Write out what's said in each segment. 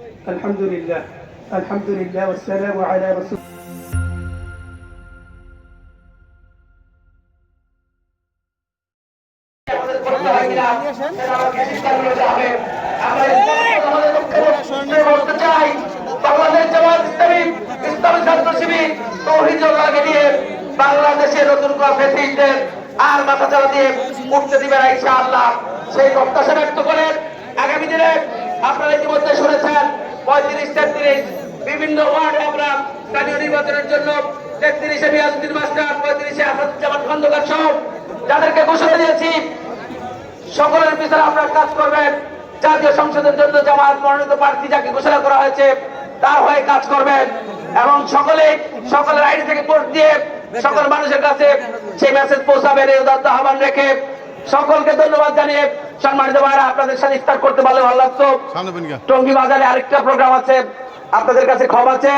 الحمد لله الحمد لله والسلام বাংলাদেশে নতুন করে আর মাথা চালা দিয়ে উঠতে দিবে ইনশাআল্লাহ। সেই প্রত্যাশা ব্যক্ত করেন আগামী দিনে আপনারা ইতিমধ্যে শুনেছেন, পঁয়ত্রিশ, তেত্রিশ, বিভিন্ন ওয়ার্ড আমরা স্থানীয় নির্বাচনের জন্য তেত্রিশে মিয়াজুদ্দিন মাস্টার, পঁয়ত্রিশে আসাদুজ্জামান খন্দকার সহ যাদেরকে ঘোষণা দিয়েছি, সকলের পিছনে আপনারা কাজ করবেন। জাতীয় সংসদের জন্য জামাত মনোনীত প্রার্থী যাকে ঘোষণা করা হয়েছে তার হয়ে কাজ করবেন। এবং সকলে, সকলের আইডি থেকে ভোট দিয়ে সকল মানুষের কাছে সেই মেসেজ পৌঁছাবেন, এই উদাত্ত আহ্বান রেখে সকলকে ধন্যবাদ জানিয়ে সম্মানিত ভাইরা আপনাদের সাথে ইফতার করতে পারলে ভালো লাগতো। টঙ্গী বাজারে আরেকটা প্রোগ্রাম আছে আপনাদের কাছে খবর আছে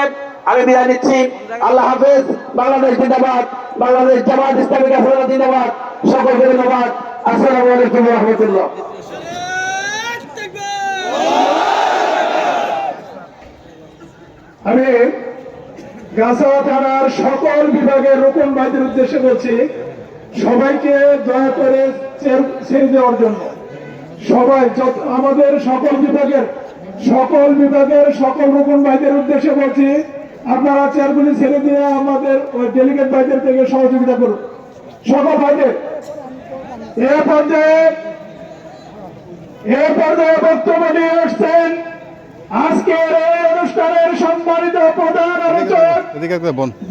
আমি বিদায় নিচ্ছি। আল্লাহ হাফেজ বাংলাদেশ জিন্দাবাদ বাংলাদেশ জামাত ইসলামী গাফরনা জিন্দাবাদ সকলকে ধন্যবাদ। আসসালামু আলাইকুম রহমতুল্লাহ। আমি গাছাওয়া থানার সকল বিভাগের রোপণ ভাইদের উদ্দেশ্যে বলছি সবাইকে দয়া করে ছেড়ে দেওয়ার জন্য। সবাই আমাদের সকল বিভাগের সকল বিভাগের সকল রোপণ ভাইদের উদ্দেশ্যে বলছি আপনারা চেয়ারগুলি ছেড়ে দিয়ে আমাদের ওই ডেলিগেট ভাইদের থেকে সহযোগিতা করুন। সকল ভাইদের। এ পর্যায়ে এ পর্যায়ে বক্তব্য নিয়ে আসছেন আজকের এই অনুষ্ঠানের সম্মানিত প্রধান আলোচক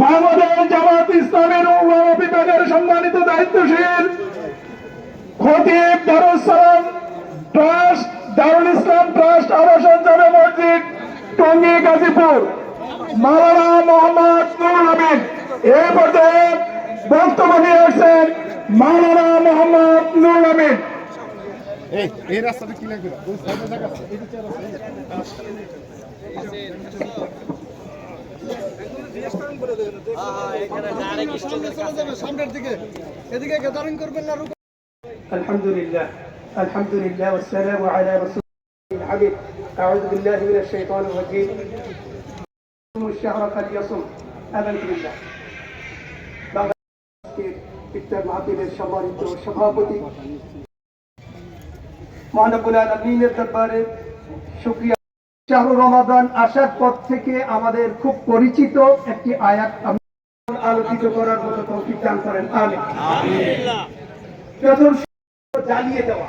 বাংলাদেশ জামাত ইসলামের বিভাগের সম্মানিত দায়িত্বশীল খতিব দারুসালাম ট্রাস্ট দারুল ইসলাম ট্রাস্ট আবাসন জামে মসজিদ টঙ্গী গাজীপুর মাওলানা মোহাম্মদ নুরুল আমিন এ পর্যায়ে বক্তব্য নিয়ে আসছেন মাওলানা মোহাম্মদ নুরুল আমিন দিকে এদিকে গ্যাদারিং করবেন না আলহামদুলিল্লাহ। الحمد لله والسلام على رسول الله الحبيب أعوذ بالله من الشيطان الرجيم الشهر فليصم آمنت بالله বাংলাদেশের ইফতার মাহফিলের সম্মানিত সভাপতি মহানবুল আলমিনের দরবারে শুক্রিয়া শাহরুর রমাদান আসার পর থেকে আমাদের খুব পরিচিত একটি আয়াত আমি আলোকিত করার মতো তৌফিক দান করেন আমিন প্রথম জ্বালিয়ে দেওয়া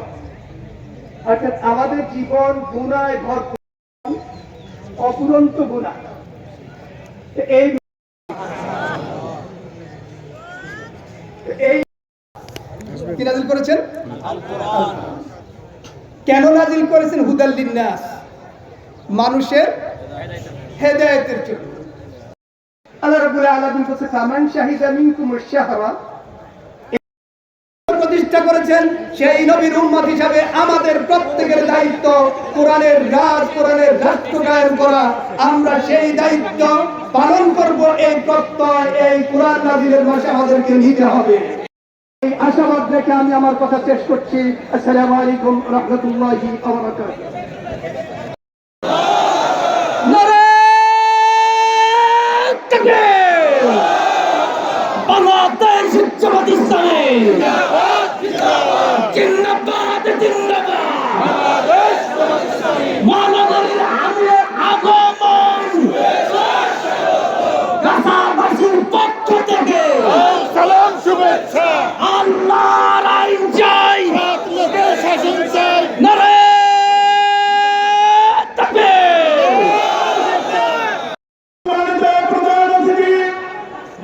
অর্থাৎ আমাদের জীবন গুণায় ভরপুর অপুরন্ত গুণা। এই কি নাজিল করেছেন? কেন নাজিল করেছেন মানুষের হেদায়েতের জন্য। আল্লাহ রাব্বুল আলামিন বলছে, ফামান শাহিদা মিনকুম আশ-শাহরা প্রতিষ্ঠা করেছেন, সেই নবীর উম্মত হিসাবে আমাদের প্রত্যেকের দায়িত্ব কোরআনের রাজ, কোরআনের রাষ্ট্র কায়েম করা। আমরা সেই দায়িত্ব পালন করব, এই প্রত্যয়, এই কোরআন নাজিলের মাসে আমাদেরকে নিতে হবে। আশাবাদ রেখে আমি আমার কথা শেষ করছি। আসসালামু আলাইকুম রাহমাতুল্লাহি ওয়া বারাকাতুহু বাংলাদেশ জামাত ইসলামী জিন্দাবাদ জিন্দাবাদ মানবের আমির আগমন গাছাবাসীর পক্ষ থেকে সালাম শুভেচ্ছা আল্লাহর আইন চাই আপনাদের শাসন চাই নারে তাকবীর সম্মানিত প্রধান অতিথি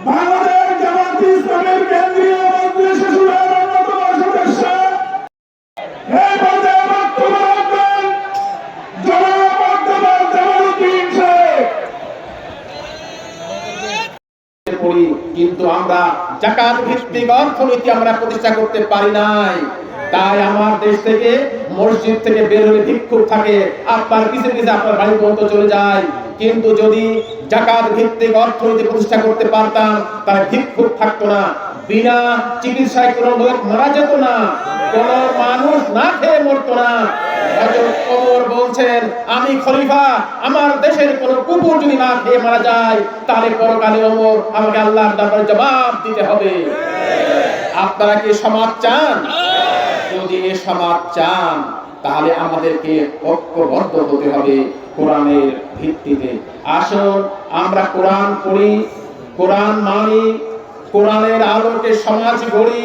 বাংলাদেশ জামাত ইসলামের কেন্দ্রীয় মন্ত্রী শিশুরের অন্যতম সদস্য এই পর্যায়ে বক্তব্য রাখবেন জনাব অধ্যাপক জামালউদ্দিন সাহেব করি, কিন্তু আমরা জাকাত ভিত্তিক অর্থনীতি আমরা প্রতিষ্ঠা করতে পারি নাই। তাই আমার দেশ থেকে, মসজিদ থেকে বের হলে ভিক্ষুক থাকে, আপনার কিছু কিছু আপনার বাড়ি পর্যন্ত চলে যায়। কিন্তু যদি জাকাত ভিত্তিক অর্থনীতি প্রতিষ্ঠা করতে পারতাম, তাহলে ভিক্ষুক থাকতো না। বিনা চিকিৎসায় কোনো লোক মারা যেত না, কোন মানুষ না খেয়ে মরতো না। বলছেন, আমি খলিফা, আমার দেশের কোন কুকুর যদি না খেয়ে মারা যায়, তাহলে পরকালে ওমর, আমাকে আল্লাহর দরবারে জবাব দিতে হবে। আপনারা কি সমাজ চান? যদি এ সমাজ চান, তাহলে আমাদেরকে ঐক্যবদ্ধ হতে হবে কোরআনের ভিত্তিতে। আসুন, আমরা কোরআন পড়ি, কোরআন মানি কোরআনের আলোকে সমাজ গড়ি,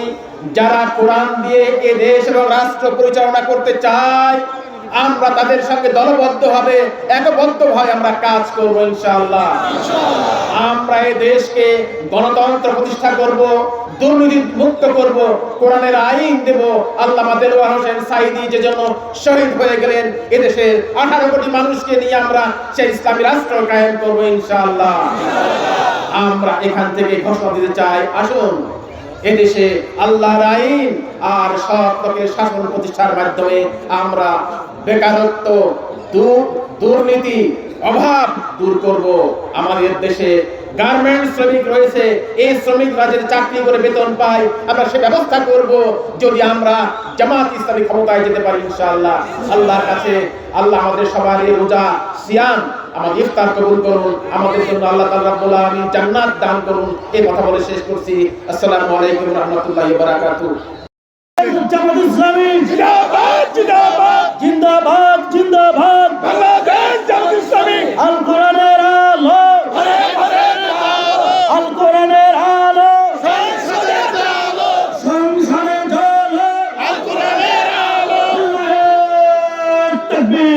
যারা কোরআন দিয়ে এ দেশ এবং রাষ্ট্র পরিচালনা করতে চায়, আমরা তাদের সঙ্গে দলবদ্ধ হবে, একবদ্ধ ভাবে আমরা কাজ করব ইনশাআল্লাহ। আমরা এ দেশকে গণতন্ত্র প্রতিষ্ঠা করব দুর্নীতি মুক্ত করব, কোরআনের আইন দেব। আল্লাহ দেলোয়ার হোসেন সাইদি যে জন্য শহীদ হয়ে গেলেন এদেশের আঠারো কোটি মানুষকে নিয়ে আমরা সেই ইসলামী রাষ্ট্র কায়েম করব ইনশাআল্লাহ। আমরা এখান থেকে ঘোষণা দিতে চাই, আসুন, এদেশে আল্লাহর আইন আর সৎ শাসন প্রতিষ্ঠার মাধ্যমে আমরা বেকারত্ব, দূর, দুর্নীতি, অভাব দূর করব। আমাদের দেশে গার্মেন্টস শ্রমিক রয়েছে এই শ্রমিকরা যদি চাকরি করে বেতন পায় আমরা সে ব্যবস্থা করব যদি আমরা জামাত ইসলামী ক্ষমতায় যেতে পারি ইনশাআল্লাহ। আল্লাহর কাছে আল্লাহ আমাদের সবার এই রোজা সিয়াম আমাদের ইফতার কবুল করুন আমাদের জন্য আল্লাহ তাআলা রাব্বুল আলামিন জান্নাত দান করুন। এই কথা বলে শেষ করছি। আসসালামু আলাইকুম রাহমাতুল্লাহি ওয়া বারাকাতুহু। জামাত ইসলামী জিন্দাবাদ জিন্দাবাদ। জিন্দাবাদ জিন্দাবাদ। বাংলাদেশ জামাত ইসলামী। আল কোরআনের আলো আল কোরআনের আলো সংসদের আলো আল কোরআনের আলো তাকবীর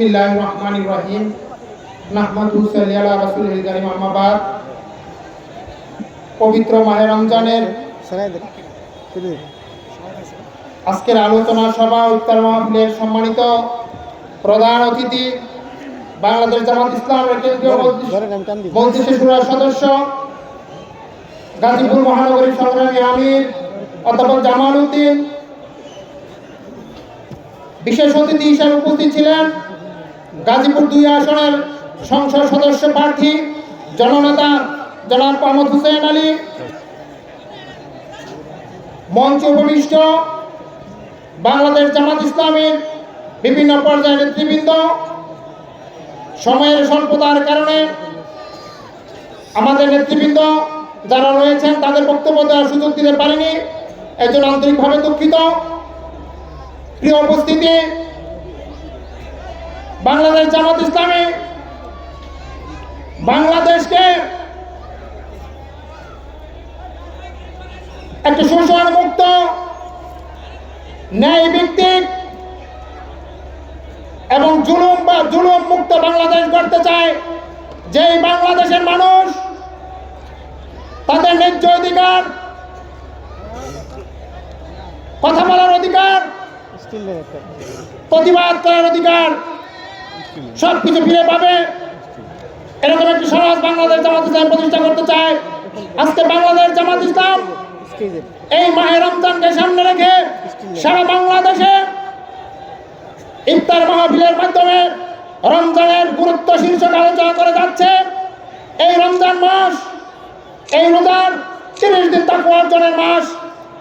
বিসমিল্লাহির রহমানির রহিম নাহমাদুহু সাল্লি আলা রাসূলিল কারীম আম্মা বাদ পবিত্র মাহে রমজানের আজকের আলোচনা সভা উত্তর মাহফিলের সম্মানিত প্রধান অতিথি বাংলাদেশ জামাত ইসলামের কেন্দ্রীয় শুরার সদস্য গাজীপুর মহানগরীর সংগ্রামী আমির অধ্যাপক জামাল উদ্দিন। বিশেষ অতিথি হিসেবে উপস্থিত ছিলেন গাজীপুর দুই আসনের সংসদ সদস্য প্রার্থী জননেতা জনাব মোহাম্মদ হুসেন আলী, মঞ্চ উপবিষ্ট বাংলাদেশ জামাত ইসলামের বিভিন্ন পর্যায়ের নেতৃবৃন্দ। সময়ের স্বল্পতার কারণে আমাদের নেতৃবৃন্দ যারা রয়েছেন, তাদের বক্তব্য দেওয়ার সুযোগ দিতে পারিনি। এর জন্য আন্তরিকভাবে দুঃখিত। প্রিয় উপস্থিতি বাংলাদেশ জামাত ইসলামী বাংলাদেশকে একটি শোষণ মুক্ত ন্যায় ভিত্তিক এবং জুলুম বা জুলুম মুক্ত বাংলাদেশ গড়তে চায় যেই বাংলাদেশের মানুষ তাদের ন্যায্য অধিকার কথা বলার অধিকার প্রতিবাদ করার অধিকার সব কিছু ফিরে পাবে। এরকম একটি সমাজ বাংলাদেশ জামাত ইসলাম প্রতিষ্ঠা করতে চায়। আজকে বাংলাদেশ জামাত ইসলাম এই মাহে রমজানকে সামনে রেখে সারা বাংলাদেশে ইফতার মাহফিলের মাধ্যমে রমজানের গুরুত্ব শীর্ষক আলোচনা করে যাচ্ছে। এই রমজান মাস, এই রোজার তিরিশ দিন তাকে অর্জনের মাস।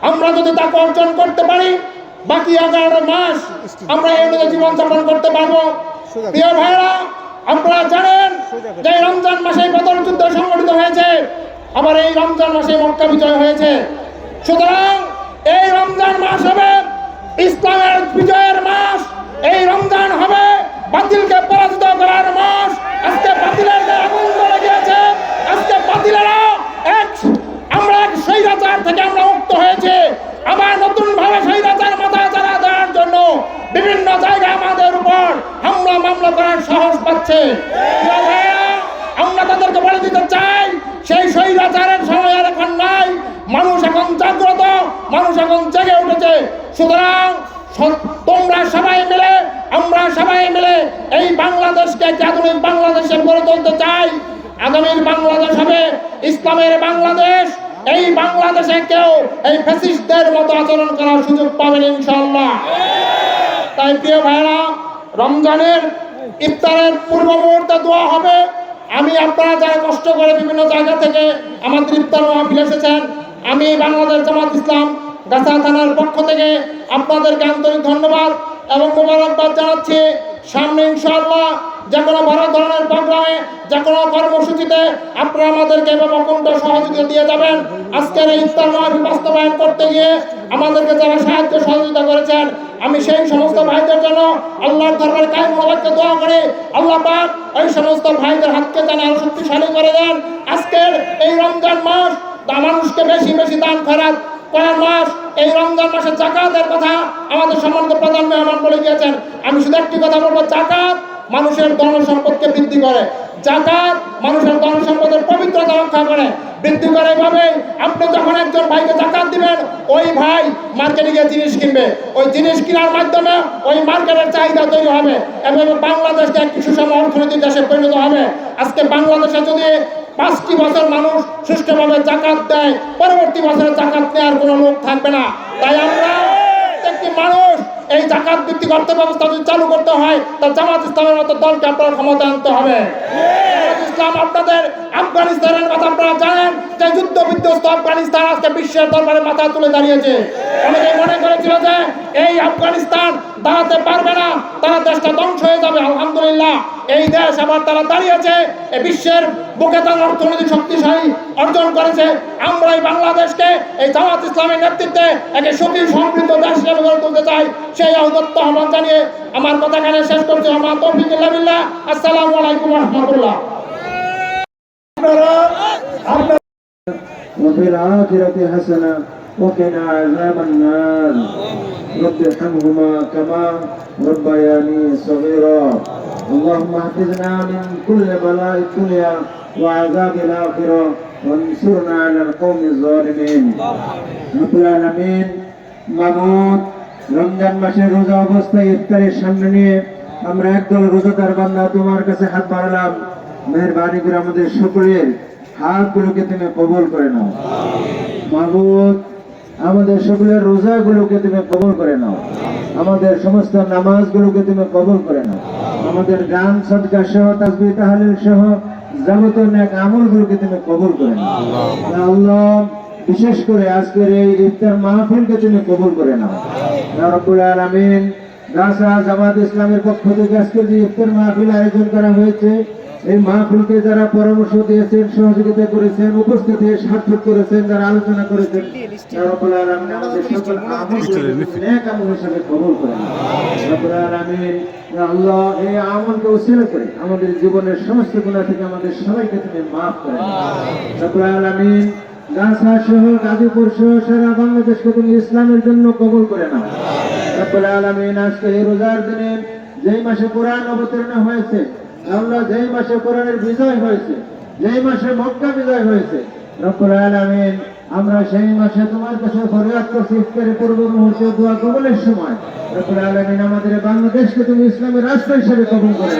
আমরা যদি তাকে অর্জন করতে পারি, বাকি এগারো মাস আমরা এই অনুযায়ী জীবনযাপন করতে পারব। প্রিয় ভাইরা আপনারা জানেন যে রমজান মাসে বদর যুদ্ধ সংগঠিত হয়েছে? আবার এই রমজান মাসে মক্কা বিজয় হয়েছে। সুতরাং এই রমজান মাস হবে ইসলামের বিজয়ের মাস। এই রমজান হবে বাতিলকে পরাজিত করার মাস। আজকে বাতিলের আগুন ধরে গিয়েছে। আজকে বাতিলেরা এক আমরা এক স্বৈরাচার থেকে আমরা মুক্ত হয়েছে। আবার নতুন ভাবে স্বৈরাচার মাথা চারা দেওয়ার জন্য বিভিন্ন জায়গায় আমাদের উপর হামলা মামলা করার সাহস পাচ্ছে। আমরা তাদেরকে বলে দিতে চাই, সেই স্বৈরাচারের সময় আর এখন নাই। মানুষ এখন জাগ্রত, মানুষ এখন জেগে উঠেছে। সুতরাং তোমরা সবাই মিলে, আমরা সবাই মিলে এই বাংলাদেশকে আধুনিক বাংলাদেশে গড়ে তুলতে চাই, আগামীর বাংলাদেশ হবে ইসলামের বাংলাদেশ। এই বাংলাদেশে কেউ এই ফ্যাসিস্টদের মতো আচরণ করার সুযোগ পাবেন ইনশাল্লাহ তাই প্রিয় ভাইরা রমজানের ইফতারের পূর্ব মুহূর্তে দোয়া হবে। আমি আপনারা যারা কষ্ট করে বিভিন্ন জায়গা থেকে আমাদের ইফতার মাহফিল এসেছেন, আমি বাংলাদেশ জামাত ইসলাম গাছা থানার পক্ষ থেকে আপনাদেরকে আন্তরিক ধন্যবাদ। এবং মোবারকবাদ জানাচ্ছি সামনে ইনশাআল্লাহ, যে কোনো বড় ধরনের প্রোগ্রামে, যে কোনো কর্মসূচিতে আপনারা আমাদেরকে এভাবে সহযোগিতা দিয়ে যাবেন। আজকের এই ইফতার মাহফিল বাস্তবায়ন করতে গিয়ে আমাদেরকে যারা সাহায্য সহযোগিতা করেছেন, আমি সেই সমস্ত ভাইদের জন্য আল্লাহর দরবারে কায় মনোবাক্যে দোয়া করে আল্লাহ পাক ওই সমস্ত ভাইদের হাতকে যেন আরও শক্তিশালী করে দেন। আজকের এই রমজান মাস, মানুষকে বেশি বেশি দান খরাত করার মাস এই রমজান মাসে জাকাতের কথা আমাদের সম্মানিত প্রধান মেহমান বলে গিয়েছেন আমি শুধু একটি কথা বলব, জাকাত মানুষের ধন সম্পদকে বৃদ্ধি করে। জাকাত মানুষের ধন সম্পদের পবিত্রতা রক্ষা করে। বৃদ্ধি করে এভাবে আপনি যখন একজন ভাইকে জাকাত দিবেন, ওই ভাই মার্কেটে গিয়ে জিনিস কিনবে। ওই জিনিস কেনার মাধ্যমে ওই মার্কেটের চাহিদা তৈরি হবে। এভাবে বাংলাদেশকে একটি সুষম অর্থনৈতিক দেশে পরিণত হবে। আজকে বাংলাদেশে যদি পাঁচটি বছর মানুষ সুষ্ঠুভাবে জাকাত দেয়, পরবর্তী বছরে জাকাত নেওয়ার কোনো লোক থাকবে না। তাই আমরা প্রত্যেকটি মানুষ এই জাকাত ভিত্তিক অর্থ ব্যবস্থা যদি চালু করতে হয়, তা জামাত ইসলামের মতো দলকে আপনার ক্ষমতা আনতে হবে। ইসলাম আপনাদের আফগানিস্তানের কথা আপনারা জানেন যে যুদ্ধ বিধ্বস্ত আফগানিস্তান আজকে বিশ্বের দরবারে মাথা তুলে দাঁড়িয়েছে। অনেকে মনে করেছিল যে এই আফগানিস্তান দাঁড়াতে পারবে না, তারা দেশটা ধ্বংস হয়ে যাবে, আলহামদুলিল্লাহ। এই দেশ আবার তারা দাঁড়িয়েছে বিশ্বের বুকে তার অর্থনৈতিক শক্তিশালী অর্জন করেছে। আমরা এই বাংলাদেশকে এই জামাত ইসলামের নেতৃত্বে একে সুখী, সমৃদ্ধ দেশ হিসেবে গড়ে তুলতে চাই। সেই আহ্বান আহ্বান জানিয়ে আমার কথা এখানে শেষ করছি। আমার তৌফিক বিল্লাহ। আসসালামু আলাইকুম রহমতুল্লাহ। وفي الآخرة حسنة وقنا عذاب النار رب ارحمهما كما ربياني صغيرا اللهم احفظنا من كل بلاء الدنيا وعذاب الآخرة وانصرنا على القوم الظالمين رب العالمين মাবুদ রমজান মাসের রোজা অবস্থায় ইফতারের সামনে নিয়ে আমরা একদল রোজাদার বান্দা তোমার কাছে হাত বাড়ালাম মেহরবানি করে আমাদের সকলের হাতগুলোকে তুমি কবল করে নাও। মাবুদ আমাদের সকলের রোজাগুলোকে তুমি কবল করে নাও। আমাদের সমস্ত নামাজগুলোকে তুমি কবল করে নাও। আমাদের গান, সদকা সহ, তাসবিহ, তাহলিল সহ, যাবতীয় নেক আমলগুলোকে তুমি কবল করে নাও। আল্লাহ, বিশেষ করে আজকের এই ইফতার মাহফিলকে তুমি কবুল করে নাও। রব্বুল আলামিন গাছা জামাত ইসলামের পক্ষ থেকে আজকের যে ইফতার মাহফিল আয়োজন করা হয়েছে এই মাহফিলকে যারা পরামর্শ দিয়েছেন সহযোগিতা করেছেন উপস্থিত হয়ে সার্থক করেছেন যারা আলোচনা করেছেন আল্লাহ এই আমলকে করে আমাদের জীবনের সমস্ত গুনাহ থেকে আমাদের সবাইকে তুমি মাফ করে গাছা সহ গাজীপুর সহ সারা বাংলাদেশকে তুমি ইসলামের জন্য কবল করে নাও। রব্বুল আলামিন আজকে এই রোজার দিনে যেই মাসে কোরআন অবতীর্ণ হয়েছে আল্লাহ যেই মাসে কোরআনের বিজয় হয়েছে, যেই মাসে মক্কা বিজয় হয়েছে, রব্বুল আলামিন, আমরা সেই মাসে তোমার কাছে ফরিয়াদ করছি, ইফতারের পূর্ব মুহূর্তে দোয়া কবলের সময়। রব্বুল আলামিন আমাদের বাংলাদেশকে তুমি ইসলামের রাষ্ট্র হিসেবে কবুল করে